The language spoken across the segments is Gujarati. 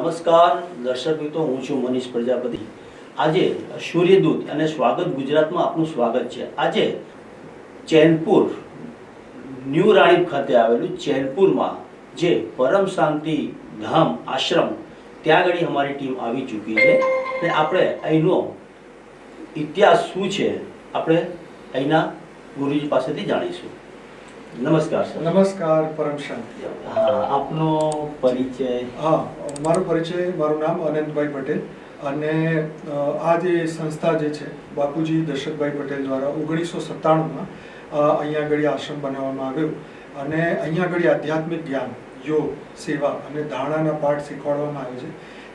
નમસ્કાર, દર્શક મિત્રો, હું છું મનીષ પ્રજાપતિ. આજે સૂર્યદૂત અને સ્વાગત ગુજરાતમાં આપનું સ્વાગત છે. આજે ચેનપુર, ન્યૂ રાણીપ ખાતે આવેલું ચેનપુરમાં જે પરમ શાંતિ ધામ આશ્રમ, ત્યાં આગળ અમારી ટીમ આવી ચૂકી છે. અને આપણે અહીંનો ઇતિહાસ શું છે? આપણે અહીંના ગુરુજી પાસેથી જાણીશું. નમસ્કાર સર. નમસ્કાર પરમ શાંતિ આપનો પરિચય? હા મારો પરિચય મારું નામ અનંતભાઈ પટેલ અને આ જે સંસ્થા જે છે બાપુજી દર્શકભાઈ પટેલ દ્વારા ઓગણીસો સત્તાણુંમાં અહીંયા આગળ આશ્રમ બનાવવામાં આવ્યો અને અહીંયા આગળ આધ્યાત્મિક જ્ઞાન યોગ સેવા અને ધારણાના પાઠ શીખવાડવામાં આવે છે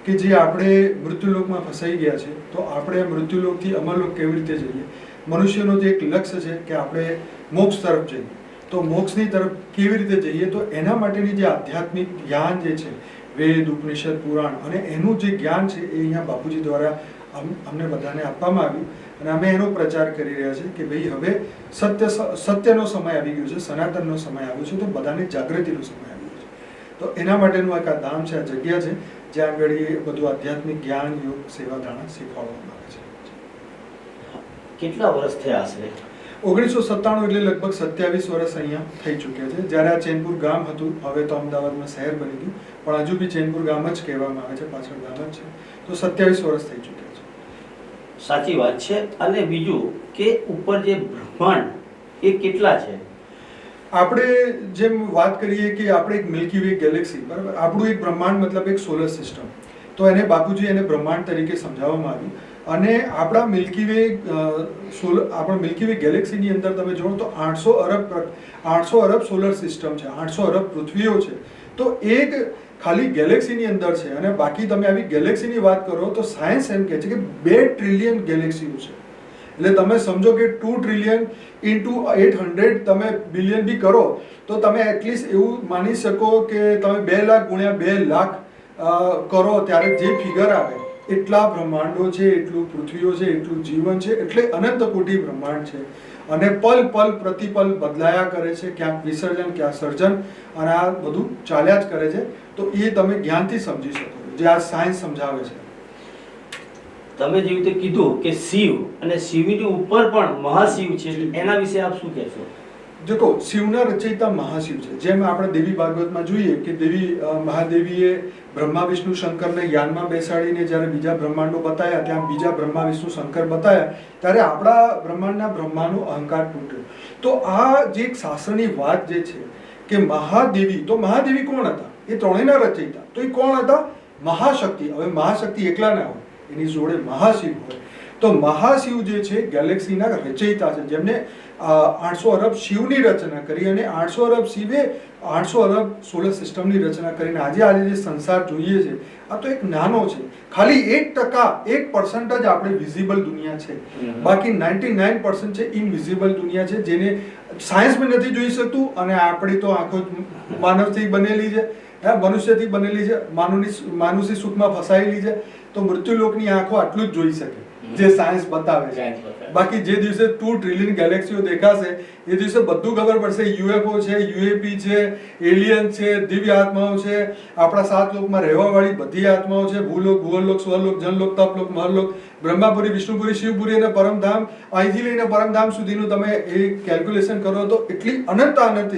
કે જે આપણે મૃત્યુલોકમાં ફસાઈ ગયા છે તો આપણે મૃત્યુલોકથી અમરલોક કેવી રીતે જઈએ? મનુષ્યનો જે એક લક્ષ્ય છે કે આપણે મોક્ષ તરફ જઈએ. તો મોક્ષની તરફ કેવી રીતે જઈએ, તો એના માટેની જે આધ્યાત્મિક જ્ઞાન જે છે, વેદ, ઉપનિષદ, પુરાણ અને એનું જે જ્ઞાન છે, એ અહીંયા બાપુજી દ્વારા અમને બધાને આપવામાં આવ્યું. અને અમે એનો પ્રચાર કરી રહ્યા છીએ કે ભાઈ હવે સત્ય સત્યનો સમય આવી ગયો છે, સનાતનનો સમય આવ્યો છે, તો બધાની જાગૃતિનો સમય આવ્યો છે. તો એના માટેનું એક આ ધામ છે, આ જગ્યા છે, જ્યાં આગળ એ બધું આધ્યાત્મિક જ્ઞાન, યોગ સેવા ધારણા શીખવાડવામાં આવે છે. કેટલા વર્ષ થયા આશરે? ઓગણીસો સત્તાણું એટલે લગભગ સત્યાવીસ વર્ષ અહીંયા થઈ ચૂક્યા છે. જ્યારે આ ચેનપુર ગામ હતું હવે તો અમદાવાદમાં શહેર બની ગયું. પણ હજુ બી ચેનપુર ગામ જ કહેવામાં આવે છે પાછળ ગામ જ છે. તો સત્યાવીસ વર્ષ થઈ ચૂક્યા છે. સાચી વાત છે. અને બીજું કે ઉપર જે બ્રહ્માંડ એ કેટલા છે? આપણે જેમ વાત કરીએ કે આપણે એક મિલ્કી વે ગેલેક્સી બરાબર? આપણું એક બ્રહ્માંડ મતલબ એક સોલર સિસ્ટમ તો એને બાપુજી એને બ્રહ્માંડ તરીકે સમજાવવામાં આવ્યું. અને આપણા મિલ્કી વે સોલર આપણા મિલ્કી વે ગેલેક્સીની અંદર તમે જુઓ તો આઠસો અરબ આઠસો અરબ સોલર સિસ્ટમ છે, આઠસો અરબ પૃથ્વીઓ છે. તો એક ખાલી ગેલેક્સીની અંદર છે અને બાકી તમે આવી ગેલેક્સીની વાત કરો તો સાયન્સ એમ કહે છે કે બે ટ્રિલિયન ગેલેક્સીઓ છે. એટલે તમે સમજો કે two trillion into eight hundred તમે બિલિયન બી કરો તો તમે એટલીસ્ટ એવું માની શકો કે તમે બે લાખ ગુણ્યા બે લાખ કરો ત્યારે જે ફિગર આવે. એટલા બ્રહ્માંડો છે એટલું પૃથ્વીઓ છે એટલું જીવન છે એટલે અનંત કોટી બ્રહ્માંડ છે. અને પલ પલ પ્રતિપલ બદલાયા કરે છે ક્યાંક વિસર્જન ક્યાંક સર્જન અને આ બધું ચાલ્યા જ કરે છે. તો એ તમે જ્ઞાનથી સમજી શકો જે આ સાયન્સ સમજાવે છે. તમે જેવી રીતે કીધું કે શિવ અને શિવની ઉપર પણ મહાશિવ છે એના વિશે આપ શું કહેશો? દેખો શિવના રચયિતા મહાશિવ છે. જેમ આપણે દેવી ભાગવતમાં જોઈએ કે દેવી મહાદેવીએ બ્રહ્મા, વિષ્ણુ, શંકરને યાનમાં બેસાડીને જ્યારે બીજા બ્રહ્માંડો બતાવ્યા ત્યાં બીજા બ્રહ્મા, વિષ્ણુ, શંકર બતાવ્યા ત્યારે આપણા બ્રહ્માંડના બ્રહ્માનો અહંકાર તૂટ્યો. તો આ જે એક શાસ્ત્રની વાત જે છે કે મહાદેવી, તો મહાદેવી કોણ હતા? એ ત્રણેયના રચયિતા. તો એ કોણ હતા? મહાશક્તિ. હવે મહાશક્તિ એકલા ના હોય, એની જોડે મહાશિવ હોય. તો મહાશિવ જે છે, ગેલેક્સીના રચયિતા છે, જેમને આઠસો અરબ શિવની રચના કરી અને આઠસો અરબ શિવે આઠસો અરબ સોલર સિસ્ટમની રચના કરીને આજે આજે જે સંસાર જોઈએ છે આ તો એક નાનો છે. ખાલી એક ટકા એક પર્સન્ટ જ આપણે વિઝિબલ દુનિયા છે. બાકી નાઇન્ટી નાઇન પર્સન્ટ છે ઇનવિઝિબલ દુનિયા છે જેને સાયન્સ બી નથી જોઈ શકતું અને આપણી તો આંખો માનવથી બનેલી છે. હે, મનુષ્યથી બનેલી છે. માનવની માનુષી સુખમાં ફસાયેલી છે. તો મૃત્યુલોકની આંખો આટલું જ જોઈ શકે. જે સાયન્સ બતાવે છે. બાકી જે દિવસે ટુ ટ્રિલિયન ગેલેક્સીઓ દેખાશે એ દિવસે બધું ખબર પડશે. યુએફઓ છે યુએપી છે એલિયન છે દિવ્ય આત્માઓ છે. આપણા સાત લોકમાં રહેવાવાળી બધી આત્માઓ છે. ભૂલોક ભૂગોલોક સ્વરલોક જનલોક તપલોક મહરલોક બ્રહ્માપુરી વિષ્ણુપુરી શિવપુરી અને પરમધામ અહીંથી લઈને પરમધામ સુધીનું તમે એ કેલ્ક્યુલેશન કરો તો એટલી અનંત અનંત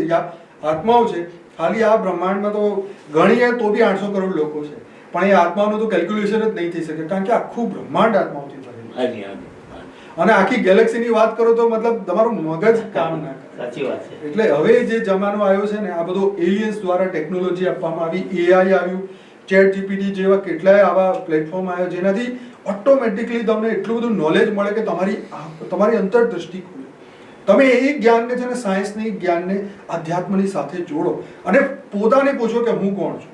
આત્માઓ છે. ખાલી આ બ્રહ્માંડમાં તો ગણીએ તો બી આઠસો કરોડ લોકો છે. પણ એ આત્માઓનું તો કેલ્ક્યુલેશન જ નહીં થઈ શકે. કારણ કે આખું બ્રહ્માંડ આત્માઓ છે. હાજી હાજી અને આખી ગેલેક્સીની વાત કરો તો મતલબ તમારું મગજ કામ ના કરે. સાચી વાત છે. એટલે હવે જે જમાનો આવ્યો છે ને આ બધો એલિયન્સ દ્વારા ટેકનોલોજી આપવામાં આવી એઆઈ આવ્યું ચેટ જીપીટી જેવા કેટલાય આવા પ્લેટફોર્મ આવ્યા જેનાથી ઓટોમેટિકલી તમને એટલું બધું નોલેજ મળે કે તમારી તમારી અંતરદૃષ્ટિ ખુલે. તમે એ જ્ઞાનને છે ને સાયન્સની જ્ઞાનને આધ્યાત્મની સાથે જોડો અને પોતાને પૂછો કે હું કોણ છું?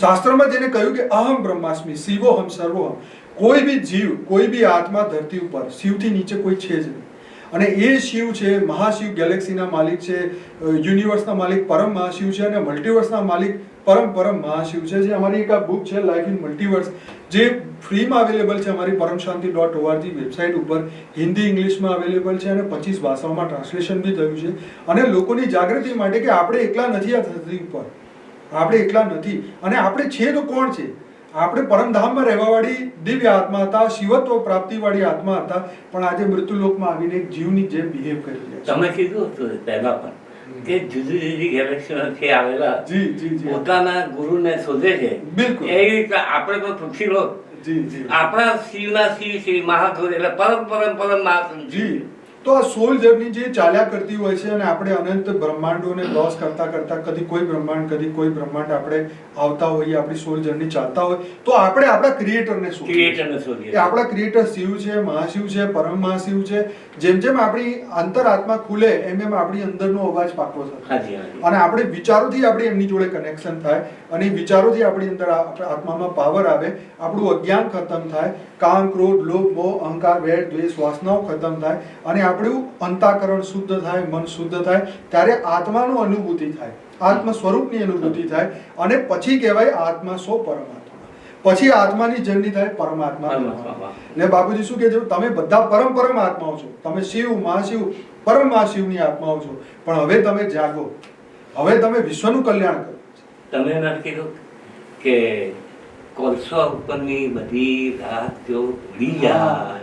શાસ્ત્રમાં જેને કહ્યું કે અહમ બ્રહ્માસ્મિ શિવોહમ સર્વોહમ. કોઈ બી જીવ, કોઈ બી આત્મા ધરતી ઉપર, શિવથી નીચે કોઈ છે જ નહીં. અને એ શિવ છે, મહાશિવ, ગેલેક્સીના માલિક છે યુનિવર્સના માલિક પરમ મહાશિવ છે અને મલ્ટીવર્સના માલિક પરમ પરમ મહાશિવ છે. જે અમારી એક આ બુક છે લાઈફ ઇન મલ્ટીવર્સ જે ફ્રીમાં અવેલેબલ છે અમારી Param Shanti dot org website ઉપર. હિન્દી, ઇંગ્લિશમાં અવેલેબલ છે અને પચીસ ભાષાઓમાં ટ્રાન્સલેશન બી થયું છે. અને લોકોની જાગૃતિ માટે કે આપણે એકલા નથી આ ધરતી ઉપર. આપણે એકલા નથી. અને આપણે છે તો કોણ છે? આપણે પરમધામમાં રહેવાવાળી દિવ્ય આત્મા હતા શિવત્વ પ્રાપ્તિવાળી આત્મા હતા પણ આજે મૃત્યુલોકમાં આવીને એક જીવની જેમ બિહેવ કરી રહ્યા છે. તમે કીધું હતું પહેલા પણ કે જુદી જુદી ગેલેક્સીમાંથી આવેલા જી જી જી. પોતાના ગુરુને શોધે છે. બિલકુલ. એ રીતે આપણે પણ પૃથ્વી લોક જી જી. આપણા શિવના શિવ શ્રી મહાગુરુ એટલે પરમ પરમ પરમ મહાસંત. જી. તો આ સોલ જર્ની જે ચાલ્યા કરતી હોય છે અને આપણે અનંત બ્રહ્માંડોને ક્રોસ કરતા કરતા કદી કોઈ બ્રહ્માંડ કદી કોઈ બ્રહ્માંડ આપણે આવતા હોઈએ આપણી સોલ જર્ની ચાલતા હોય તો આપણે આપણા ક્રિએટરને શું ક્રિએટરને શોધીએ. કે આપણા ક્રિએટર શિવ છે મહાશિવ છે પરમ મહાશિવ છે જેમ જેમ આપણી અંતરાત્મા ખુલે એમ એમ આપણી અંદરનો અવાજ પાકો હાજી અને આપણે વિચારોથી આપણી એમની જોડે કનેક્શન થાય અને વિચારોથી આપણી અંદર આત્મામાં પાવર આવે આપણું અજ્ઞાન ખતમ થાય કામ ક્રોધ લોભ મોહ અહંકાર વેર દ્વેષ વાસનાઓ ખતમ થાય અને આપણું અંતાકરણ શુદ્ધ થાય મન શુદ્ધ થાય ત્યારે આત્માનું અનુભૂતિ થાય. આત્મ સ્વરૂપની અનુભૂતિ થાય અને પછી કહેવાય આત્મા સો પરમાત્મા. પછી આત્માની જર્ની થાય પરમાત્મા ને બાપુજી શું કે તમે બધા પરમ પરમ આત્માઓ છો. તમે શિવ મહાશિવ પરમ મહાશિવની આત્માઓ છો. પણ હવે તમે જાગો. હવે તમે વિશ્વનું કલ્યાણ કરો. તમે નથી કીધું કે કોલસા ઉપરની બધી રાત તેઓ ભૂલી જાય.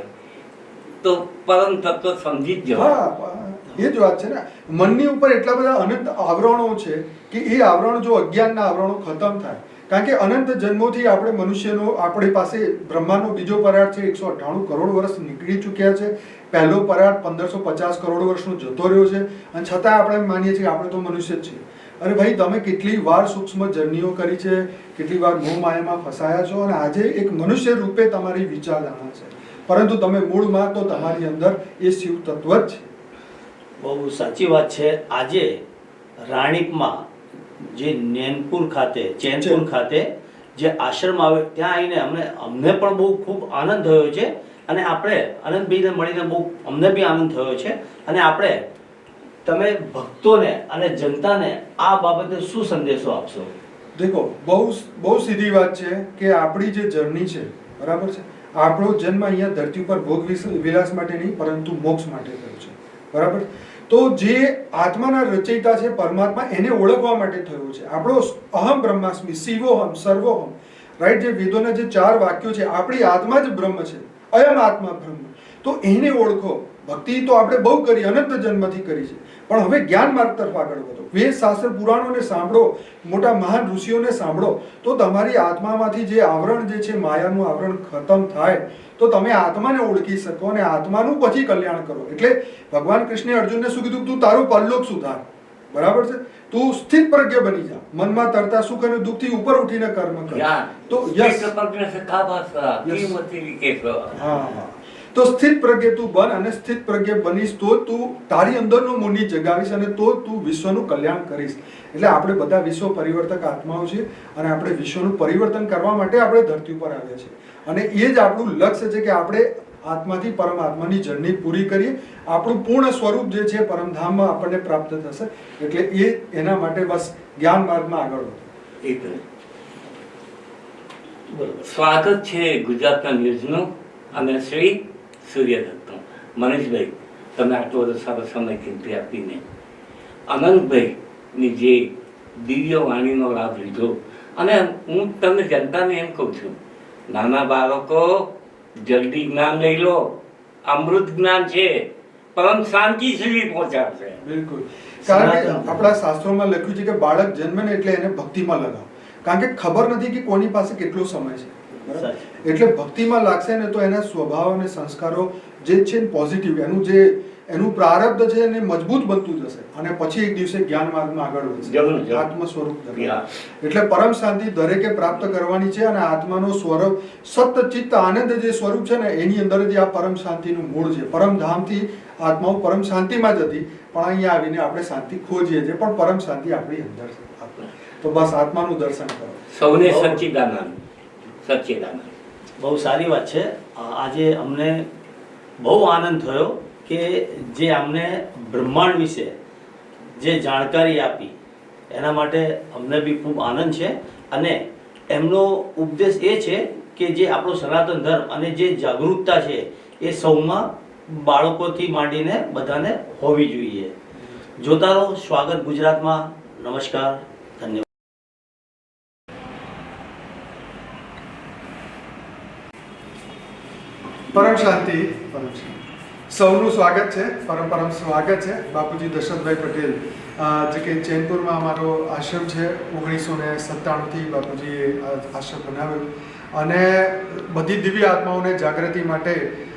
તો પરમ તત્વ સમજી જ જવાય એ જ વાત છે ને. મનની ઉપર એટલા બધા અનંત આવરણો છે કે એ આવરણ જો અજ્ઞાનના આવરણો ખતમ થાય. કારણ કે અનંત જન્મોથી આપણે મનુષ્યનો, આપણી પાસે બ્રહ્માનો બીજો પરાળ છે, એકસો અઠ્ઠાણું કરોડ વર્ષ નીકળી ચૂક્યા છે. પહેલો પરાળ પંદરસો પચાસ કરોડ વર્ષનો જતો રહ્યો છે. અને છતાં આપણે માનીએ છીએ કે આપણે તો મનુષ્ય જ છીએ. અરે ભાઈ, તમે કેટલી વાર સૂક્ષ્મ જર્નીઓ કરી છે, કેટલી વાર મોહ માયામાં ફસાયા છો? અને આજે એક મનુષ્ય રૂપે તમારી વિચારધારણા છે. પરંતુ તમે મૂળમાં તો તમારી અંદર એ શિવ તત્વ જ બહુ સાચી વાત છે. આજે રાણીપમાં જે નેનપુર ખાતે ચેનપુર ખાતે જે આશ્રમ આવે ત્યાં આવીને અમને અમને પણ બહુ ખૂબ આનંદ થયો છે અને આપણે આનંદભાઈને મળીને બહુ અમને બી આનંદ થયો છે. અને આપણે તમે ભક્તોને અને જનતાને આ બાબતે શું સંદેશો આપશો? દેખો બહુ બહુ સીધી વાત છે કે આપણી જે જર્ની છે બરાબર છે? આપણો જન્મ અહીંયા ધરતી ઉપર ભોગ વિલાસ માટે નહીં, પરંતુ મોક્ષ માટે થયો છે. બરાબર? તો જે આત્માના રચયિતા છે પરમાત્મા, એને ઓળખવા માટે થયો છે. આપણો અહમ બ્રહ્માસ્મિ, શિવોહમ, સર્વોહમ રાઈટ જે વેદોના જે ચાર વાક્યો છે, આપણી આત્મા જ બ્રહ્મ છે. અયમ આત્મા બ્રહ્મ. તો એને ઓળખો. ભક્તિ તો આપણે બહુ કરી, અનંત જન્મથી કરી છે. પણ હવે જ્ઞાન માર્ગ તરફ આગળ વધો. વેદ શાસ્ત્ર પુરાણોને સાંભળો. મોટા મહાન ઋષિઓને સાંભળો. તો તમારી આત્મામાંથી જે આવરણ જે છે માયાનું આવરણ ખતમ થાય. તો તમે આત્માને ઓળખી શકો અને આત્માનું પછી કલ્યાણ કરો. એટલે ભગવાન કૃષ્ણે અર્જુનને શું કીધું? તું તારું પરલોક સુધાર. બરાબર છે? તું સ્થિત પ્રજ્ઞ બની જા. મનમાં તરતા સુખ અને દુઃખથી ઉપર ઉઠીને કર્મ કર. તો યસ પ્રજ્ઞ સખા Yes. કિંમતી હા હા. તો સ્થિત પ્રજ્ઞ તું બન અને સ્થિત પ્રજ્ઞ બનીશ તો તું તારી અંદરનો મુનિ જગાવીશ અને તો તું વિશ્વનું કલ્યાણ કરીશ. એટલે આપણે બધા વિશ્વ પરિવર્તક આત્માઓ છે અને આપણે વિશ્વનું પરિવર્તન કરવા માટે આપણે ધરતી ઉપર આવ્યા છે અને એ જ આપણું લક્ષ્ય છે કે આપણે આત્માથી પરમાત્માની જર્ની પૂરી કરીએ. આપણું પૂર્ણ સ્વરૂપ જે છે પરમધામમાં આપણને પ્રાપ્ત થશે. એટલે એ એના માટે બસ જ્ઞાન માર્ગમાં આગળ વધો. સ્વાગત છે ગુજરાતના ન્યૂઝનું. અને શ્રી સૂર્યદત્તનું મનીષભાઈ તમે આટલો બધો સારો સમય કિંમતી આપીને અનંતભાઈની જે દિવ્ય વાણીનો લાભ લીધો. અને હું તમને જનતાને એમ કહું છું નાના બાળકો જલ્દી જ્ઞાન લઈ લો. અમૃત જ્ઞાન છે. પરમ શાંતિ સુધી પહોંચાડશે. બિલકુલ. કારણ કે આપણા શાસ્ત્રોમાં લખ્યું છે કે બાળક જન્મે ને એટલે એને ભક્તિમાં લગાવો. કારણ કે ખબર નથી કે કોની પાસે કેટલો સમય છે. એટલે ભક્તિમાં લાગશે ને તો એના સ્વભાવ અને સંસ્કારો જે છે પોઝિટિવ એનું જે એનું પ્રારબ્ધ છે એને મજબૂત બનતું જશે અને પછી એક દિવસે જ્ઞાન માર્ગમાં આગળ વધશે. આત્મ સ્વરૂપ એટલે પરમ શાંતિ દરેકે પ્રાપ્ત કરવાની છે અને આત્માનો સ્વરૂપ સત ચિત્ત આનંદ જે સ્વરૂપ છે ને એની અંદર જે આ પરમ શાંતિનું મૂળ છે. પરમ ધામથી આત્માઓ પરમ શાંતિમાં જ હતી પણ અહીંયા આવીને આપણે શાંતિ ખોજીએ છીએ. પણ પરમ શાંતિ આપણી અંદર છે. તો બસ આત્માનું દર્શન કરો. સૌને. સચ્ચિદાનંદ સચ્ચિદાનંદ બહુ સારી વાત છે. આજે અમને બહુ આનંદ થયો કે જે અમને બ્રહ્માંડ વિશે જે જાણકારી આપી, એના માટે અમને બી ખૂબ આનંદ છે. અને એમનો ઉપદેશ એ છે કે જે આપણો સનાતન ધર્મ અને જે જાગૃતતા છે એ સૌમાં બાળકોથી માંડીને બધાને હોવી જોઈએ. જોતા રહો સ્વાગત ગુજરાતમાં. નમસ્કાર. પરમ શાંતિ. પરમ શાંતિ. સૌનું સ્વાગત છે. પરમ પરમ સ્વાગત છે. બાપુજી દશરથભાઈ પટેલ જે કે ચેનપુરમાં અમારો આશ્રમ છે ઓગણીસો ને સત્તાણુંથી બાપુજીએ આશ્રમ બનાવ્યો. અને બધી દિવ્ય આત્માઓને જાગૃતિ માટે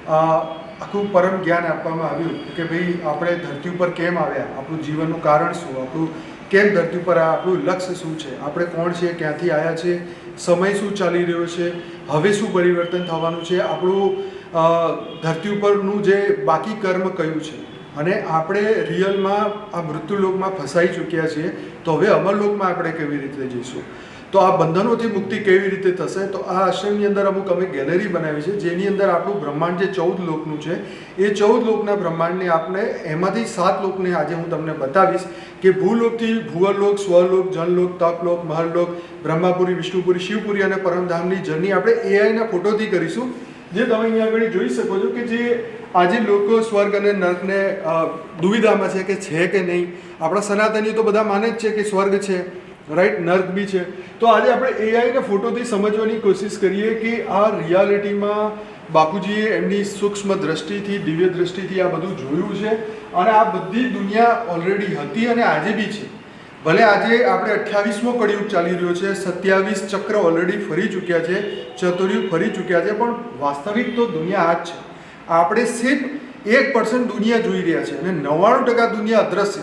આખું પરમ જ્ઞાન આપવામાં આવ્યું કે ભાઈ આપણે ધરતી ઉપર કેમ આવ્યા? આપણું જીવનનું કારણ શું? આપણું કેમ ધરતી ઉપર આ આપણું લક્ષ્ય શું છે? આપણે કોણ છીએ? ક્યાંથી આવ્યા છીએ? સમય શું ચાલી રહ્યો છે? હવે શું પરિવર્તન થવાનું છે? આપણું ધરતી ઉપરનું જે બાકી કર્મ કયું છે? અને આપણે રિયલમાં આ મૃત્યુલોકમાં ફસાઈ ચૂક્યા છીએ, તો હવે અમરલોકમાં આપણે કેવી રીતે જઈશું? તો આ બંધનોથી મુક્તિ કેવી રીતે થશે? તો આ આશ્રમની અંદર અમુક અમે ગેલેરી બનાવી છે, જેની અંદર આપણું બ્રહ્માંડ જે ચૌદ લોકનું છે, એ ચૌદ લોકના બ્રહ્માંડને આપણે એમાંથી સાત લોકને આજે હું તમને બતાવીશ કે ભૂલોકથી ભુવરલોક સ્વલોક જનલોક તપલોક, મહરલોક, બ્રહ્માપુરી, વિષ્ણુપુરી, શિવપુરી અને પરમધામની જર્ની આપણે એઆઈના ફોટોથી કરીશું. જે તમે અહીંયા આગળ જોઈ શકો છો કે જે આજે લોકો સ્વર્ગ અને નર્કને દુવિધામાં છે કે છે કે નહીં. આપણા સનાતનીઓ તો બધા માને જ છે કે સ્વર્ગ છે રાઈટ નર્ક બી છે. તો આજે આપણે એઆઈને ફોટોથી સમજવાની કોશિશ કરીએ કે આ રિયાલિટીમાં બાપુજીએ એમની સૂક્ષ્મ દ્રષ્ટિથી, દિવ્ય દ્રષ્ટિથી આ બધું જોયું છે. અને આ બધી દુનિયા ઓલરેડી હતી અને આજે બી છે. ભલે આજે આપણે અઠ્યાવીસમો કળિયુગ ચાલી રહ્યો છે, સત્યાવીસ ચક્ર ઓલરેડી ફરી ચૂક્યા છે, ચતુર્યુગ ફરી ચૂક્યા છે, પણ વાસ્તવિક તો દુનિયા આ જ છે. આપણે સિર્ફ એક પર્સન્ટ દુનિયા જોઈ રહ્યા છે અને નવ્વાણું ટકા દુનિયા અદ્રશ્ય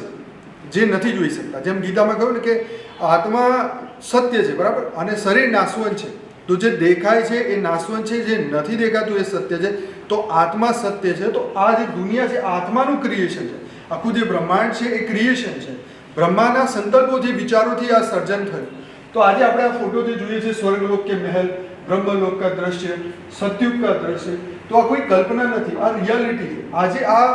જે નથી જોઈ શકતા. જેમ ગીતામાં કહ્યું ને કે આત્મા સત્ય છે, બરાબર? અને શરીર નાશવંત છે. તો જે દેખાય છે એ નાશવંત છે, જે નથી દેખાતું એ સત્ય છે. તો આત્મા સત્ય છે. તો આ જે દુનિયા છે આત્માનું ક્રિએશન છે. આખું જે બ્રહ્માંડ છે, એ ક્રિએશન છે. બ્રહ્માના સંકલ્પો જે વિચારોથી આ સર્જન થયું. તો આજે આપણે આ ફોટો જે જોઈએ છે, સ્વર્ગલોક કે મહેલ, બ્રહ્મલોક કા દ્રશ્ય, સત્યુગ કા દ્રશ્ય, તો આ કોઈ કલ્પના નથી, આ રિયાલિટી છે. આજે આ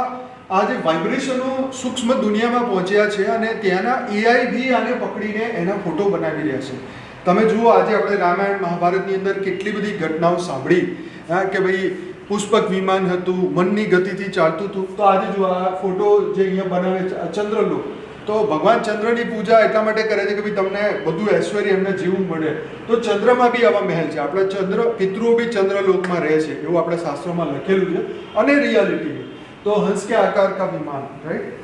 આજે વાઇબ્રેશનો સૂક્ષ્મ દુનિયામાં પહોંચ્યા છે અને ત્યાંના એઆઈ બી આને પકડીને એના ફોટો બનાવી રહ્યા છે. તમે જુઓ, આજે આપણે રામાયણ મહાભારતની અંદર કેટલી બધી ઘટનાઓ સાંભળી, હા, કે ભાઈ પુષ્પક વિમાન હતું, મનની ગતિથી ચાલતું હતું. તો આજે જો આ ફોટો જે અહીંયા બનાવે છે ચંદ્રલોક તો ભગવાન ચંદ્રની પૂજા એટલા માટે કરે છે કે ભાઈ તમને બધું ઐશ્વર્ય, એમને જીવવું મળે. તો ચંદ્રમાં બી આવા મહેલ છે. આપણે ચંદ્ર, પિતૃઓ બી ચંદ્રલોકમાં રહે છે, એવું આપણે શાસ્ત્રોમાં લખેલું છે. અને રિયાલિટી તો હંસ કે આકાર કા વિમાન રાઈટ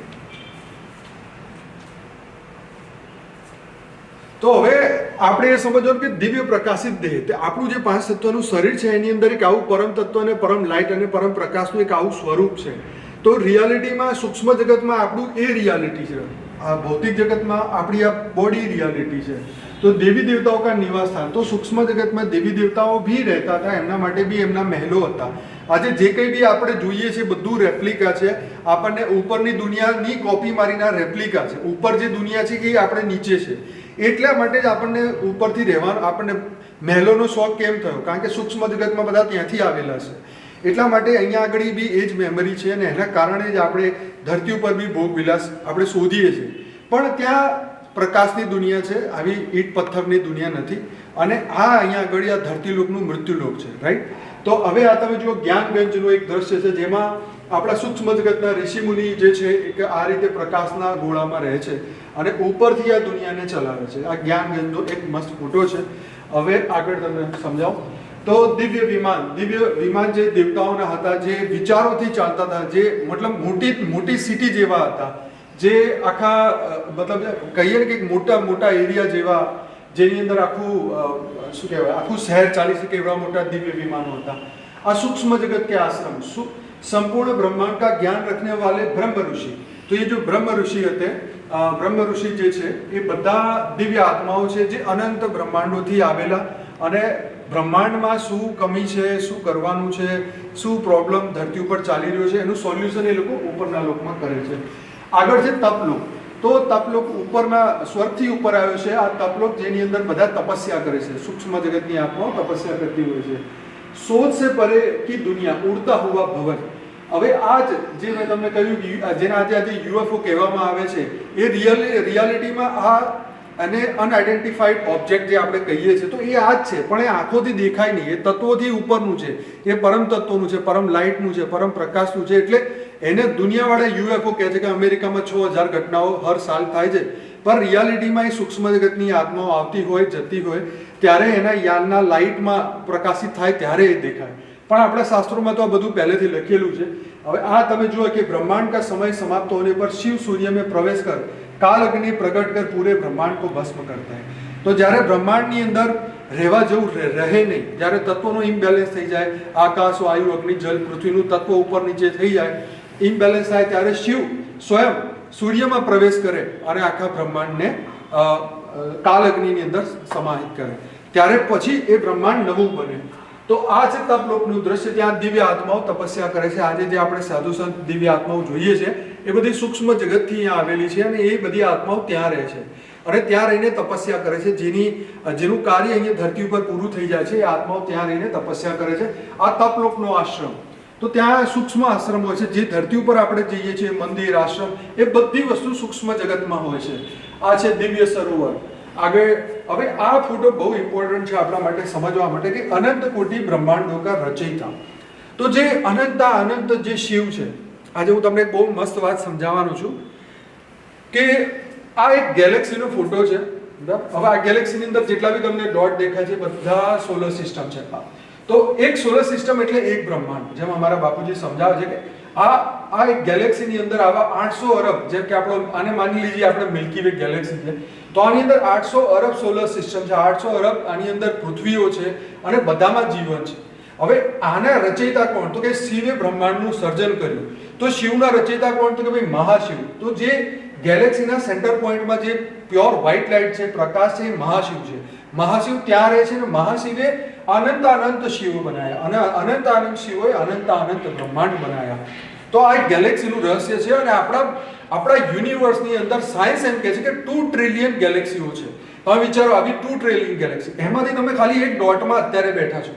તો હવે આપણે એ સમજવાનું કે દિવ્ય પ્રકાશિત દેહ, તે આપણું જે પાંચ તત્વનું શરીર છે, એની અંદર એક આવું પરમ તત્વ અને પરમ લાઇટ અને પરમ પ્રકાશનું એક આવું સ્વરૂપ છે. તો રિયાલિટીમાં સૂક્ષ્મ જગતમાં આપણું એ રિયાલિટી છે આ ભૌતિક જગતમાં આપણી આ બોડી રિયાલિટી છે. તો દેવી દેવતાઓ કા નિવાસ સ્થાન, તો સૂક્ષ્મ જગતમાં દેવી દેવતાઓ બી રહેતા હતા, એમના માટે બી એમના મહેલો હતા. આજે જે કંઈ બી આપણે જોઈએ છે બધું રેપ્લિકા છે. આપણને ઉપરની દુનિયાની કોપી મારીના રેપ્લિકા છે. ઉપર જે દુનિયા છે એ આપણે નીચે છે. એટલા માટે જ આપણને ઉપરથી રહેવાનું, આપણને મહેલોનો શોખ કેમ થયો? કારણ કે સૂક્ષ્મ જગતમાં બધા ત્યાંથી આવેલા છે. એટલા માટે અહીંયા આગળ બી એ જ મેમરી છે અને એના કારણે જ આપણે ધરતી ઉપર બી ભોગ વિલાસ આપણે શોધીએ છીએ. પણ ત્યાં પ્રકાશની દુનિયા છે, આવી ઈટ પથ્થરની દુનિયા નથી અને આ અહીંયા આગળ આ ધરતીલોકનું મૃત્યુલોક છે રાઈટ તો હવે આ તમે જુઓ જ્ઞાન બેન્ચનું એક દ્રશ્ય છે જેમાં આપણા સૂક્ષ્મ જગતના ઋષિમુનિ જે છે એક આ રીતે પ્રકાશના ગોળામાં રહે છે અને ઉપરથી આ દુનિયાને ચલાવે છે. આ જ્ઞાન ગંજનો એક મસ્ત ફોટો છે. હવે આગળ તમને સમજાવું. તો દિવ્ય વિમાન દિવ્ય વિમાન જે દેવતાઓના હતા, જે વિચારોથી ચાલતા હતા, જે મતલબ મોટી મોટી સિટી જેવા હતા, જે આખા મતલબ કહીએ ને કે મોટા મોટા એરિયા જેવા, જેની અંદર આખું શું કહેવાય, આખું શહેર ચાલી શકે એવા મોટા દિવ્ય વિમાનો હતા. આ સૂક્ષ્મ જગત કે આશ્રમ સંપૂર્ણ બ્રહ્માંડ કા જ્ઞાન રખને વાલે બ્રહ્મ ઋષિ. તો એ જો બ્રહ્મ ઋષિ હતે બ્રહ્મ ઋષિ જે છે, એ બધા દિવ્ય આત્માઓ છે જે અનંત બ્રહ્માંડોથી આવેલા અને બ્રહ્માંડમાં શું કમી છે, શું કરવાનું છે, શું પ્રોબ્લેમ ધરતી ઉપર ચાલી રહ્યો છે, એનું સોલ્યુશન એ લોકો ઉપરના લોકમાં કરે છે. આગળ છે તપલોક. તો તપલોક ઉપરના, સ્વર્ગથી ઉપર આવ્યો છે. આ તપલોક જેની અંદર બધા તપસ્યા કરે છે. સૂક્ષ્મ જગતની આત્માઓ તપસ્યા કરતી હોય છે. સોચ સે પરે કી દુનિયા ઉડતા હોવા ભવન. હવે આ જ જે મેં તમને કહ્યું જેને આજે આજે યુએફઓ કહેવામાં આવે છે, એ રિયલ રિયાલિટીમાં આ અને અનઆઇડેન્ટિફાઈડ ઓબ્જેક્ટ જે આપણે કહીએ છીએ, તો એ આ જ છે, પણ એ આંખોથી દેખાય નહીં, એ તત્વોથી ઉપરનું છે, એ પરમ તત્વોનું છે, પરમ લાઇટનું છે, પરમ પ્રકાશનું છે, એટલે એને દુનિયાવાળા યુએફઓ કહે છે કે અમેરિકામાં છ હજાર ઘટનાઓ હર સાલ થાય છે, પણ રિયાલિટીમાં એ સૂક્ષ્મ જગતની આત્માઓ આવતી હોય, જતી હોય, ત્યારે એના યાનના લાઇટમાં પ્રકાશિત થાય, ત્યારે એ દેખાય. પણ આપણા શાસ્ત્રોમાં તો આ બધું પહેલેથી લખેલું છે. હવે આ તમે જુઓ કે બ્રહ્માંડ કા સમય સમાપ્ત હોને પર શિવ સૂર્યમાં પ્રવેશ કર કાલ અગ્નિ પ્રગટ કર, પૂરે બ્રહ્માંડ કો ભસ્મ કરતા હૈ. તો જ્યારે બ્રહ્માંડની અંદર રહેવા જેવું રહે નહીં, જ્યારે તત્વોનું ઇમ્બેલેન્સ થઈ જાય, આકાશ, વાયુ, અગ્નિ, જલ, પૃથ્વીનું તત્વ ઉપર નીચે થઈ જાય ઇમ્બેલેન્સ થાય ત્યારે શિવ સ્વયં સૂર્યમાં પ્રવેશ કરે અને આખા બ્રહ્માંડને કાલ અગ્નિની અંદર સમાહિત કરે. ત્યારે પછી એ બ્રહ્માંડ નવું બને. તો આ છે તપલોકનું દ્રશ્ય. ત્યાં દિવ્ય આત્માઓ તપસ્યા કરે છે. આજે જે આપણે સાધુ સંત દિવ્ય આત્માઓ જોઈએ છીએ એ બધી સૂક્ષ્મ જગતથી અહીંયા આવેલી છે અને એ બધી આત્માઓ ત્યાં રહે છે. અને ત્યાં રહીને તપસ્યા કરે છે. જેની, જેનું કાર્ય અહીંયા ધરતી ઉપર પૂરું થઈ જાય છે. એ આત્માઓ ત્યાં રહીને તપસ્યા કરે છે. આ તપલોકનો આશ્રમ. તો ત્યાં સૂક્ષ્મ આશ્રમ હોય છે. જે ધરતી ઉપર આપણે જઈએ છીએ, મંદિર, આશ્રમ, એ બધી વસ્તુ સૂક્ષ્મ જગતમાં હોય છે. આ છે દિવ્ય સરોવર. આગળ, હવે આ ફોટો બહુ ઇમ્પોર્ટન્ટ છે આપણા માટે સમજવા માટે કે અનંત કોટી બ્રહ્માંડો કા રચયિતા. તો જે અનંતા અનંત જે શિવ છે આજે હું તમને એક બહુ મસ્ત વાત સમજાવવાનો છું કે આ એક ગેલેક્સીનો ફોટો છે? હવે આ ગેલેક્સીની અંદર જેટલા બી તમને ડોટ દેખાય છે, બધા સોલર સિસ્ટમ છે. તો એક સોલર સિસ્ટમ એટલે એક બ્રહ્માંડ, જેમ અમારા બાપુજી સમજાવે છે કે આ આ એક ગેલેક્સીની અંદર આવા આઠસો અરબ, જેમ કે આપણો, આને માની લીજીએ આપણે મિલ્કી વે ગેલેક્સી છે, તો આની અંદર આઠસો અરબ સોલર સિસ્ટમ છે. આઠસો અરબ આની અંદર પૃથ્વીઓ છે અને બધામાં જીવન છે. હવે આના રચયિતા કોણ? તો કે શિવે બ્રહ્માંડનું સર્જન કર્યું. તો શિવના રચયિતા કોણ તો કે ભાઈ મહાશિવ. તો જે ગેલેક્સીના સેન્ટર પોઈન્ટમાં જે પ્યોર વ્હાઇટ લાઇટ છે, પ્રકાશ છે મહાશિવ છે. મહાશિવ ત્યાં રહે છે અને મહાશિવે અનંત અનંત શિવ બનાવ્યા અને અનંત અનંત શિવોએ અનંત અનંત બ્રહ્માંડ બનાવ્યા તો આ ગેલેક્સીનું રહસ્ય છે અને આપણા આપણા યુનિવર્સની અંદર સાયન્સ એમ કહે છે કે ટુ ટ્રિલિયન ગેલેક્સીઓ છે. હવે વિચારો, આવી ટુ ટ્રિલિયન ગેલેક્સી. એમાંથી તમે ખાલી એક ડોટમાં અત્યારે બેઠા છો.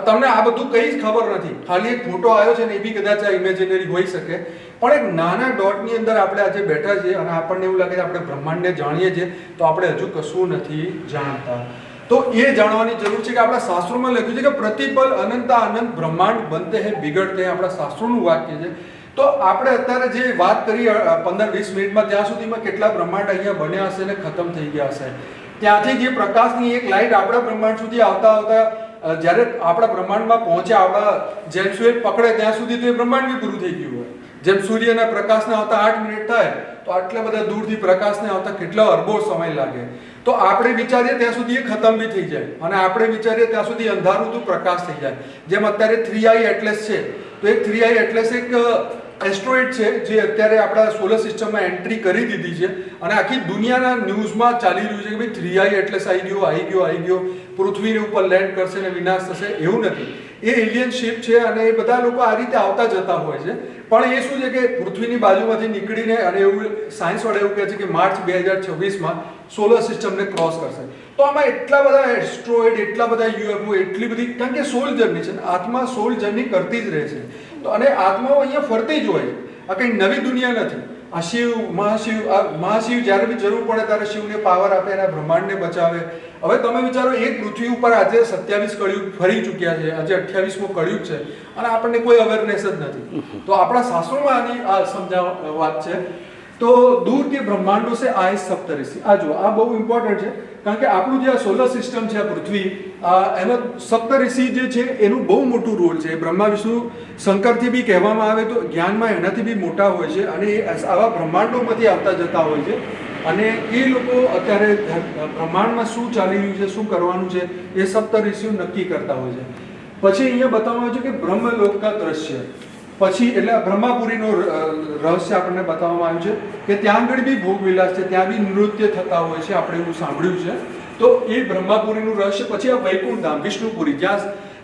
તમને આ બધું કંઈ જ ખબર નથી. ખાલી એક ફોટો આવ્યો છે ને એ બી કદાચ આ ઇમેજિનરી હોઈ શકે. પણ એક નાના ડોટની અંદર આપણે આજે બેઠા છીએ અને આપણને એવું લાગે છે આપણે બ્રહ્માંડને જાણીએ છીએ, તો આપણે હજુ કશું નથી જાણતા. તો એ જાણવાની જરૂર છે કે આપણા શાસ્ત્રોમાં લખ્યું છે કે પ્રતિપલ અનંતા અનંત બ્રહ્માંડ બનતે હે બિગડતે આપણા શાસ્ત્રોનું વાક્ય છે. તો આપણે અત્યારે જે વાત કરી પંદર વીસ મિનિટમાં ત્યાં સુધીમાં કેટલા બ્રહ્માંડ અહીંયા બન્યા હશે ને ખતમ થઈ ગયા હશે. ત્યાંથી જે પ્રકાશની એક લાઈટ આપણા બ્રહ્માંડ સુધી આવતા આવતા જ્યારે આપણા બ્રહ્માંડમાં પહોંચે, આપણા જેમ સૂર્ય પકડે ત્યાં સુધી તો એ બ્રહ્માંડ બી પૂરું થઈ ગયું હોય. જેમ સૂર્યના પ્રકાશને આવતા આઠ મિનિટ થાય, તો આટલા બધા દૂરથી પ્રકાશને આવતા કેટલા અરબો સમય લાગે. તો આપણે વિચારીએ ત્યાં સુધી એ ખતમ બી થઈ જાય. અને આપણે વિચારીએ ત્યાં સુધી અંધારું તો પ્રકાશ થઈ જાય. જેમ અત્યારે થ્રી આઈ એટલેસ છે, તો એ થ્રી આઈ એટલેસ એક એસ્ટ્રોઇડ છે, જે અત્યારે આપણા સોલર સિસ્ટમમાં એન્ટ્રી કરી દીધી છે અને આખી દુનિયાના ન્યૂઝમાં ચાલી રહ્યું છે કે ભાઈ થ્રી આઈ એટલે આવી ગયો આવી ગયો આવી ગયો, પૃથ્વીની ઉપર લેન્ડ કરશે ને વિનાશ થશે એવું નથી. એ એલિયન શિપ છે અને એ બધા લોકો આ રીતે આવતા જતા હોય છે. પણ એ શું છે કે પૃથ્વીની બાજુમાંથી નીકળીને અને એવું સાયન્સ વાળા એવું કહે છે કે માર્ચ બે હજાર છવ્વીસમાં સોલર સિસ્ટમને ક્રોસ કરશે. તો આમાં એટલા બધા એસ્ટ્રોઇડ, એટલા બધા યુએફઓ, એટલી બધી, કારણ કે સોલ જર્ની છે આત્મા સોલ જર્ની કરતી જ રહે છે. તો અને આત્માઓ અહીંયા ફરતી જ હોય આ કંઈ નવી દુનિયા નથી. આ શિવ, મહાશિવ, આ મહાશિવ જ્યારે બી જરૂર પડે ત્યારે શિવને પાવર આપે એના બ્રહ્માંડને બચાવે. હવે તમે વિચારો એક પૃથ્વી ઉપર આજે સત્યાવીસ કળિયુગ ફરી ચૂક્યા છે. આજે અઠ્યાવીસમો કળિયુગ છે. અને આપણને કોઈ અવેરનેસ જ નથી. તો આપણા શાસ્ત્રોમાં આની આ સમજાવ વાત છે. તો દૂર કે બ્રહ્માંડો છે આ સપ્તઋષિ આ જો આ બહુ ઇમ્પોર્ટન્ટ છે, કારણ કે આપણું જે આ સોલર સિસ્ટમ છે, આ પૃથ્વી એનો સપ્તઋષિ જે છે, એનું બહુ મોટું રોલ છે. બ્રહ્મા, વિષ્ણુ, શંકરથી બી કહેવામાં આવે તો જ્ઞાનમાં એનાથી બી મોટા હોય છે અને એ આવા બ્રહ્માંડોમાંથી આવતા જતા હોય છે. અને એ લોકો અત્યારે બ્રહ્માંડમાં શું ચાલી રહ્યું છે, શું કરવાનું છે, એ સપ્તઋષિઓ નક્કી કરતા હોય છે. પછી અહીંયા બતાવવામાં આવ્યું છે કે બ્રહ્મલોક કા દ્રશ્ય. પછી એટલે બ્રહ્માપુરીનું રહસ્ય આપણને બતાવવામાં આવ્યું છે કે ત્યાં આગળ બી ભોગવિલાસ છે, ત્યાં બી નૃત્ય થતા હોય છે, આપણે એવું સાંભળ્યું છે. તો એ બ્રહ્માપુરીનું રહસ્ય પછી આ વૈકુંઠ ધામ વિષ્ણુપુરી, જ્યાં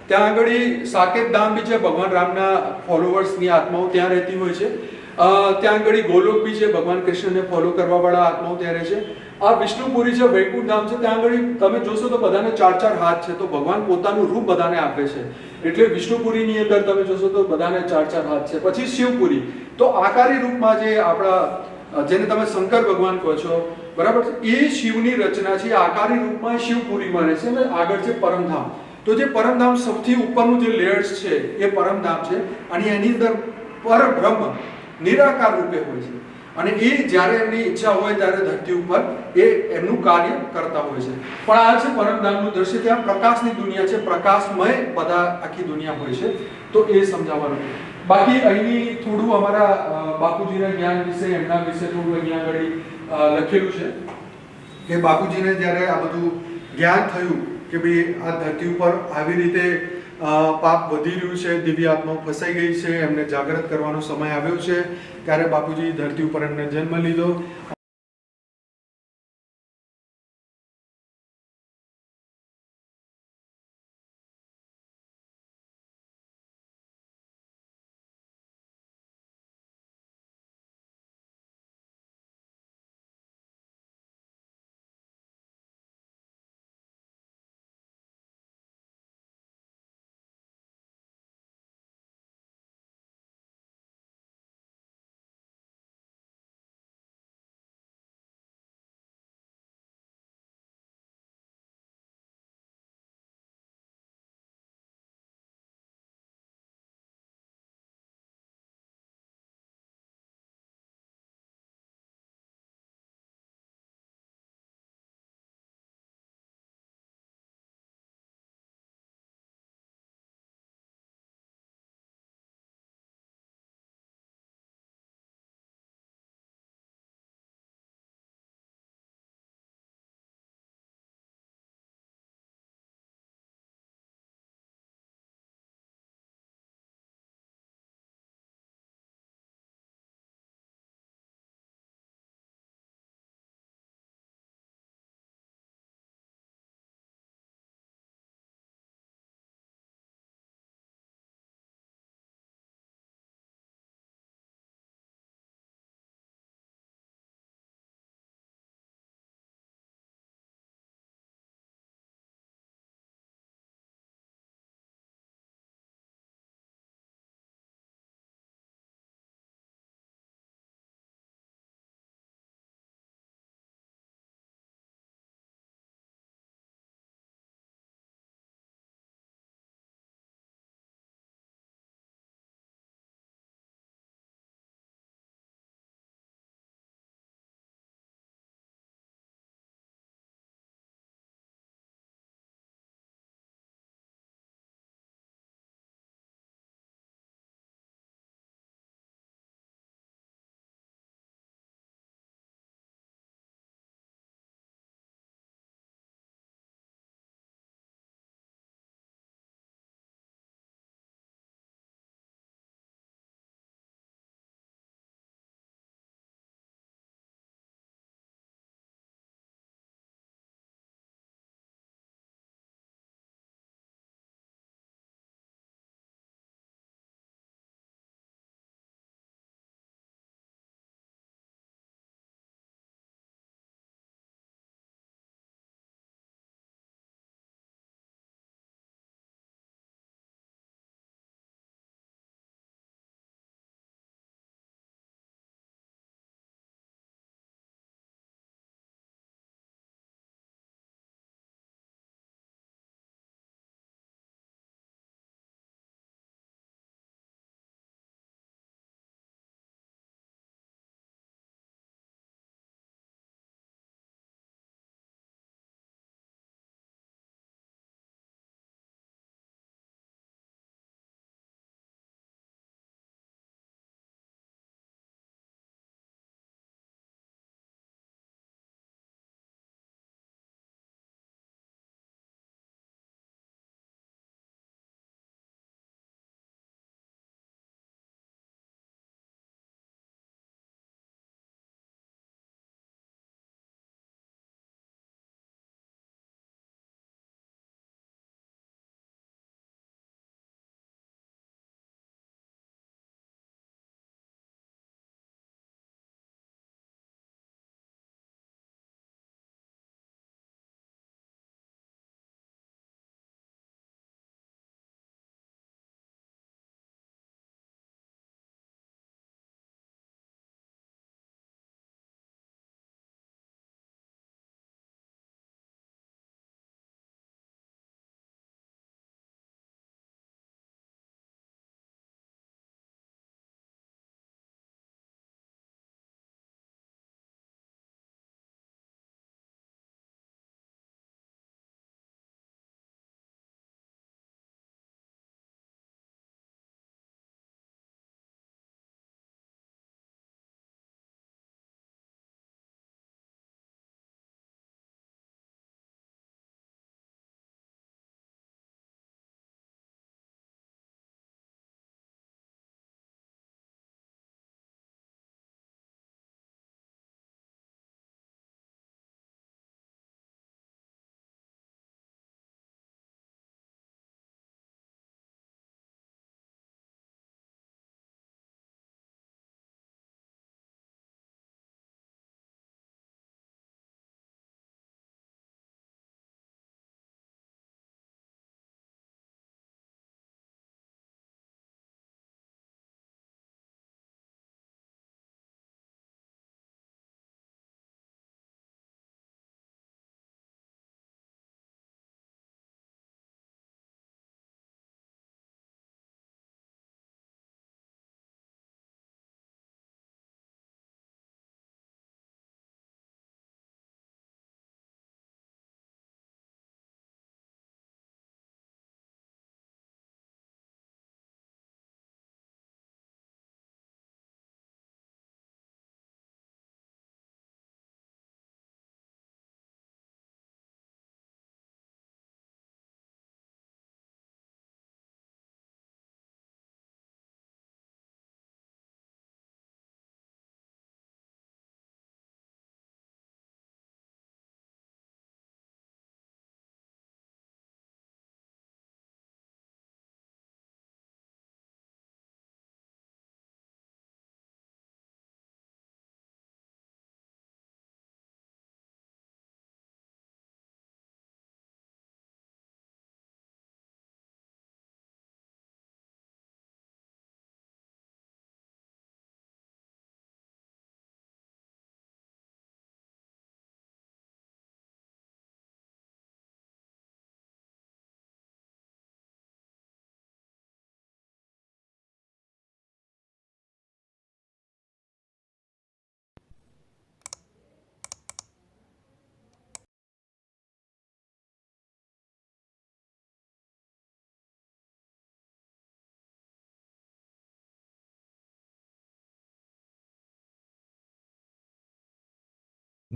ત્યાં આગળ સાકેત ધામ બી છે, ભગવાન રામના ફોલોવર્સની આત્માઓ ત્યાં રહેતી હોય છે. ત્યાં આગળ ગોલોક બી છે, ભગવાન કૃષ્ણને ફોલો કરવા વાળા આત્માઓ ત્યારે છે. આ વિષ્ણુપુરી છે વૈકુંઠ ધામ છે, ત્યાં આગળ તમે જોશો તો બધાને ચાર ચાર હાથ છે, તો ભગવાન પોતાનું રૂપ બધાને આપે છે. એટલે વિષ્ણુપુરીની અંદર તમે જોશો તો બધાને ચાર ચાર હાથ છે. પછી શિવપુરી. તો આકારી રૂપમાં જે આપણા જેને તમે શંકર ભગવાન કહો છો, બરાબર એ શિવની રચના છે આકારી રૂપમાં શિવપુરીમાં રહે છે, અને આગળ છે પરમધામ. તો જે પરમધામ સૌથી ઉપરનું જે લેયર્સ છે, એ પરમધામ છે, અને એની અંદર પરબ્રહ્મ નિરાકાર રૂપે હોય છે. અને એ જ્યારે એમની ઈચ્છા હોય ત્યારે ધરતી ઉપર એ એમનું કાર્ય કરતા હોય છે. પણ આ છે પરમધામનું દ્રશ્ય ત્યાં પ્રકાશની દુનિયા છે. પ્રકાશમય બધા આખી દુનિયા હોય છે. તો એ સમજાવવાનું. બાકી અહીંની થોડું અમારા બાપુજીના જ્ઞાન વિશે, એમના વિશે થોડું અહીંયા આગળ લખેલું છે. કે બાપુજીને જ્યારે આ બધું જ્ઞાન થયું કે ભાઈ આ ધરતી ઉપર આવી રીતે પાપ વધી રહ્યું છે, દિવ્ય આત્માઓ ફસાઈ ગઈ છે, એમને જાગૃત કરવાનો સમય આવ્યો છે. ત્યારે બાપુજી ધરતી ઉપર એમને જન્મ લીધો.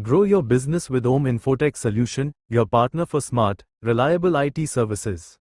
Grow your business with Om Infotech Solution, your partner for smart, reliable IT services.